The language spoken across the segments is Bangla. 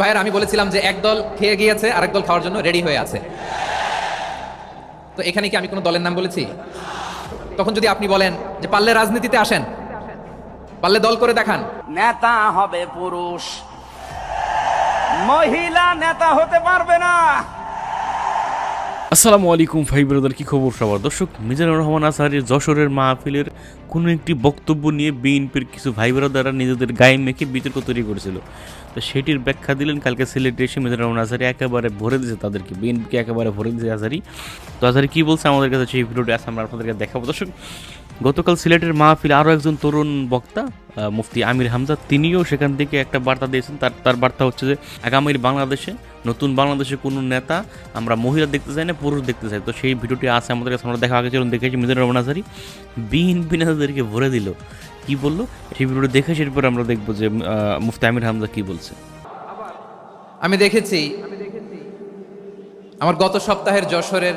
ভাইয়ের, আমি বলেছিলাম যে একদল খেয়ে গিয়েছে, আরেক দল খাওয়ার জন্য রেডি হয়ে আছে। তো এখানে কি আমি কোনো দলের নাম বলেছি? তখন যদি আপনি বলেন যে পারলে রাজনীতিতে আসেন, পারলে দল করে দেখান। নেতা হবে পুরুষ। মহিলা নেতা হতে পারবে না। আসসালামু আলাইকুম ভাই ব্রাদার, কি খবর সবার? দর্শক, মিজানুর রহমান আসারের যশোরের মাহফিলের কোনো একটি বক্তব্য নিয়ে বিএনপির কিছু ভাই ব্রাদাররা নিজেদের গায়ে মেখে বিতর্ক তৈরি করেছিল। তো সেটির ব্যাখ্যা দিলেন কালকে সিলেটে এসে মিজানুর রহমান আসারি একেবারে ভরে দিয়েছে তাদেরকে, বিএনপিকে একেবারে ভরে দিয়েছে আসারি তো আসারি কী বলছে আমাদের কাছে সেই ভিডিওটি আছে, আমরা আপনাদেরকে দেখাবো। দর্শক গতকাল সিলেটের মাহফিল আরও একজন তরুণ বক্তা মুফতি আমির হামজা, তিনিও সেখান থেকে একটা বার্তা দিয়েছেন। তার তার বার্তা হচ্ছে যে, আগামীর বাংলাদেশে, নতুন বাংলাদেশে কোনো নেতা আমরা মহিলা দেখতে চাই না, পুরুষ দেখতে চাই। তো সেই ভিডিওটি আছে আমাদের কাছে, আমরা দেখা আগে চলুন, দেখেছি মিজানুর রহমান আজারি। বিএনপি নেতাদেরকে ভরে দিল। কি বলল? সেই ভিডিওটি দেখে সেরপর আমরা দেখব যে মুফতি আমির হামজা কি বলছে। আমি দেখেছি, আমার গত সপ্তাহের যশোরের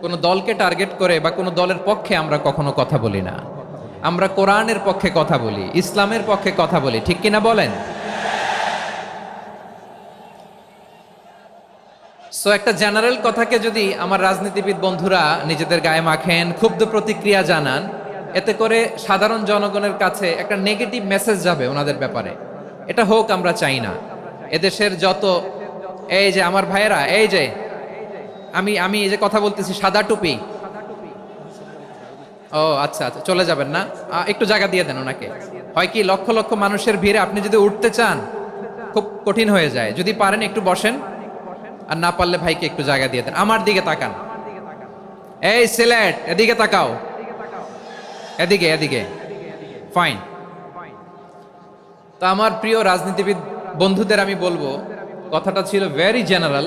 কোনো দলকে টার্গেট করে বা কোনো দলের পক্ষে আমরা কখনো কথা বলি না। আমরা কোরআনের পক্ষে কথা বলি, ইসলামের পক্ষে কথা বলি, ঠিক কিনা বলেন? সো একটা জেনারেল কথাকে যদি আমার রাজনীতিবিদ বন্ধুরা নিজেদের গায়ে মাখেন, ক্ষুব্ধ প্রতিক্রিয়া জানান, এতে করে সাধারণ জনগণের কাছে একটা নেগেটিভ মেসেজ যাবে ওনাদের ব্যাপারে। এটা হোক, আমরা চাই না। এদেশের যত, এই যে আমার ভাইয়েরা, এই যে আমি আমি এই যে কথা বলতেছি, সাদা টুপি। ও আচ্ছা আচ্ছা চলে যাবেন না? একটু জায়গা দিয়ে দেন ওনাকে। হয় কি, লক্ষ লক্ষ মানুষের ভিড়ে আপনি যদি উঠতে চান, খুব কঠিন হয়ে যায়। যদি পারেন একটু বসেন, আর না পারলে ভাইকে একটু জায়গা দিয়ে দেন। আমার দিকে তাকান। এই সিলেট, এদিকে তাকাও। এদিকে এদিকে। ফাইন তো আমার প্রিয় রাজনীতিবিদ বন্ধুদের আমি বলব, কথাটা ছিল ভেরি জেনারেল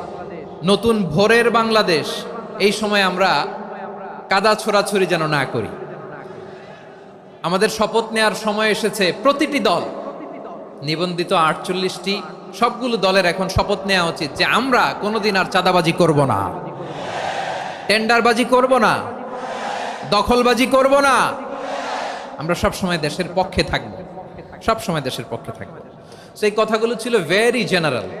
নতুন ভোরের বাংলাদেশ, এই সময় আমরা কাদা ছোড়াছড়ি যেন না করি। আমাদের শপথ নেওয়ার সময় এসেছে প্রতিটি দল, নিবন্ধিত আটচল্লিশটি, সবগুলো দলের এখন শপথ নেওয়া উচিত যে আমরা কোনোদিন আর চাঁদাবাজি করব না। টেন্ডারবাজি করব না। দখলবাজি করব না। আমরা সব সময় দেশের পক্ষে থাকব। সব সময় দেশের পক্ষে থাকব। সেই কথাগুলো ছিল ভেরি জেনারেল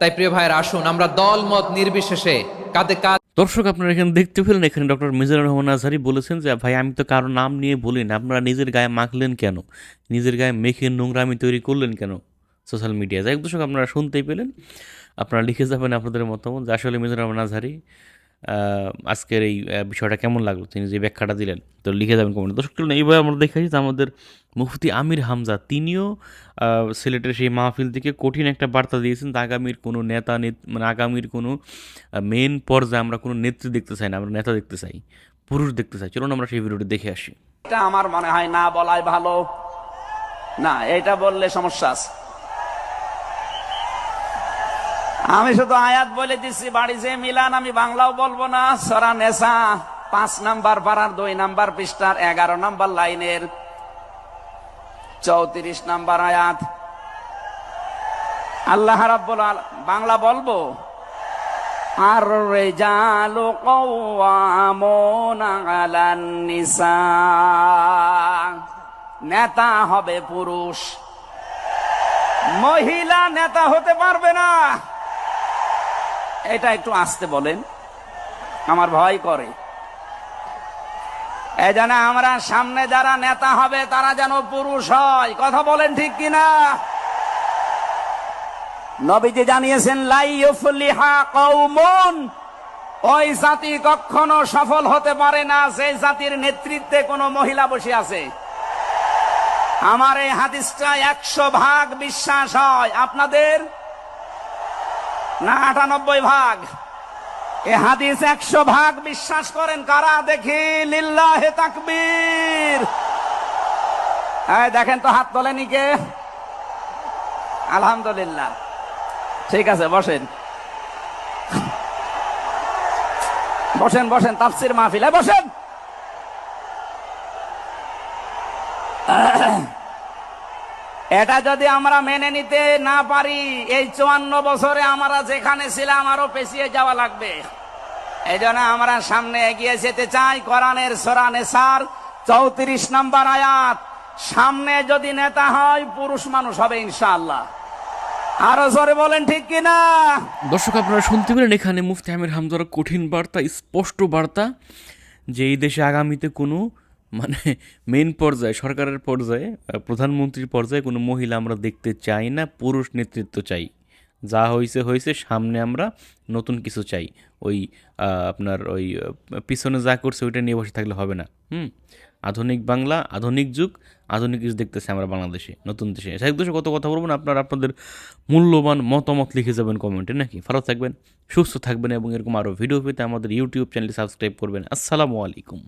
তাই প্রিয় ভাইয়ের, আসুন, আমরা দল মত নির্বিশেষে কাঁধে কাঁধ দর্শক, আপনারা এখানে দেখতে পেলেন, এখানে ডক্টর মিজানুর রহমান আজহারি বলেছেন যে, ভাই, আমি তো কারও নাম নিয়ে বলি না। আপনারা নিজের গায়ে মাখলেন কেন? নিজের গায়ে মেখে নোংরামি তৈরি করলেন কেন সোশ্যাল মিডিয়া যাই দর্শক, আপনারা শুনতেই পেলেন। আপনারা লিখে যাবেন আপনাদের মতামত যে, আসলে মিজানুর রহমান আজহারি আজকের এই বিষয়টা কেমন লাগল? তিনি যে ব্যাখ্যাটা দিলেন, তো লিখে যাবেন কমেন্ট দর্শক এইভাবে আমরা দেখেছি যে আমাদের মুফতি আমির হামজা, তিনিও সিলেটের সেই মাহফিল থেকে কঠিন একটা বার্তা দিয়েছেন আগামীর কোনো নেত- মানে আগামীর কোনো মেন পর্যায়ে আমরা কোনো নেত্রী দেখতে চাই না, আমরা নেতা দেখতে চাই, পুরুষ দেখতে চাই। চলুন, আমরা সেই ভিডিওটি দেখে আসি। এটা আমার মনে হয় না বলাই ভালো। না এটা বললে সমস্যা আছে। আমি শুধু আয়াত বলে দিচ্ছি বাড়ি যে মিলান, আমি বাংলাও বলব না। সরা নেশা পাঁচ নাম্বার পাড়ার দুই নাম্বার পৃষ্ঠার এগারো নাম্বার লাইনের চৌত্রিশ নাম্বার আয়াত। আল্লাহ রাব্বুল বাংলা বলব? আর রেজালু কওয়ামুনা নেতা হবে পুরুষ। মহিলা নেতা হতে পারবে না। এটা একটু আসতে বলেন। আমার ভয় করে। এই জন্য আমরা সামনে যারা নেতা হবে, তারা যেন পুরুষ হয়। কথা বলেন ঠিক কিনা? নবীজি জানিয়েছেন লাইফলিহা কৌমন ওই জাতি কখনো সফল হতে পারে না সেই জাতির নেতৃত্বে কোনো মহিলা বসে আছে। আমার এই হাদিসটা একশো ভাগ বিশ্বাস হয়। আপনাদের? না, আটানব্বই ভাগ। এ হাদিস একশো ভাগ বিশ্বাস করেন কারা? দেখি, লিল্লাহে তাকবীর। দেখেন তো হাত তোলেনি কে আলহামদুলিল্লাহ। ঠিক আছে, বসেন। বসেন বসেন, তাফসির মাহফিলে বসেন। এটা যদি আমরা মেনে নিতে না পারি, এই চুয়ান্ন বছরে আমরা যেখানে ছিলাম আরও পেছিয়ে যাওয়া লাগবে। এই আমরা সামনে এগিয়ে যেতে চাই কোরআনের সোরানে সার চৌত্রিশ নম্বর আয়াত। সামনে যদি নেতা হয়, পুরুষ মানুষ হবে ইনশাআল্লাহ। আরও জোরে বলেন ঠিক কিনা? দর্শক, আপনারা শুনতে পেলেন এখানে মুফতি আমির হামজার কঠিন বার্তা, স্পষ্ট বার্তা, যে এই দেশে আগামীতে কোনো মানে মেন পর্যায়ে, সরকারের পর্যায়ে প্রধানমন্ত্রীর পর্যায়ে কোনো মহিলা আমরা দেখতে চাই না, পুরুষ নেতৃত্ব চাই। যা হয়েছে হয়েছে সামনে আমরা নতুন কিছু চাই। ওই আপনার ওই পিছনে যা করছে ওইটা নিয়ে বসে থাকলে হবে না। হুম? আধুনিক বাংলা, আধুনিক যুগ, আধুনিক কিছু দেখতেছি আমরা বাংলাদেশে, নতুন দেশে। সাহেব দেশে কত কথা বলব না, আপনারা আপনাদের মূল্যবান মতামত লিখে যাবেন কমেন্টে, নাকি? ভালো থাকবেন, সুস্থ থাকবেন এবং এরকম আরও ভিডিও পেতে আমাদের ইউটিউব চ্যানেলটি সাবস্ক্রাইব করবেন। আসসালামু আলাইকুম।